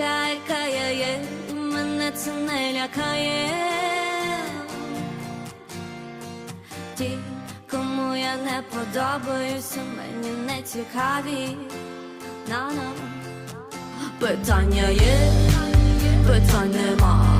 така, яка я є, мене це не лякає. Ті, кому я не подобаюся, мені не цікаві. На-на. Питання є, питань нема.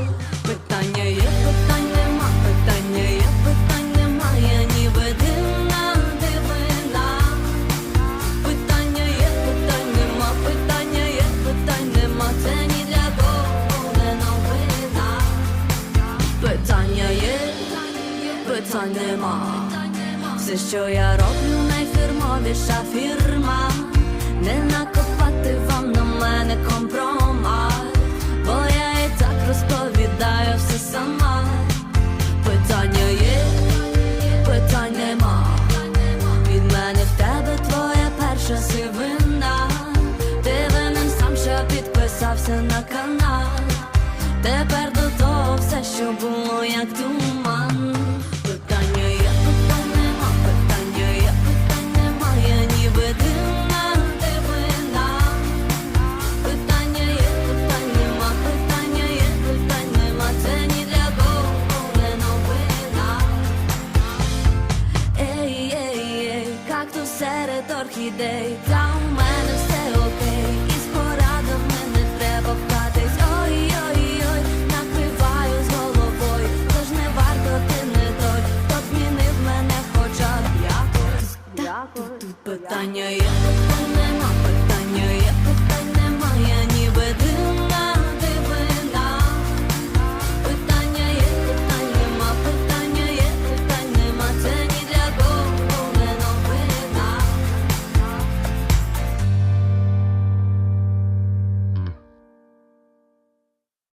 Питань нема. Все, що я роблю, найфірмовіша фірма. Не накопати вам на мене компромат, бо я і так розповідаю все сама. Питання є, питань нема. Від мене в тебе твоя перша сивина. Ти винен сам, що підписався на канал. Тепер до того все, що було, як туман. Серед орхідей, та у мене все окей, і з порадами не треба вкатись. Ой, ой, ой, накриваю з головою, тож не варто ти не той, хто змінив мене хоча б якось. Якось. Питання є,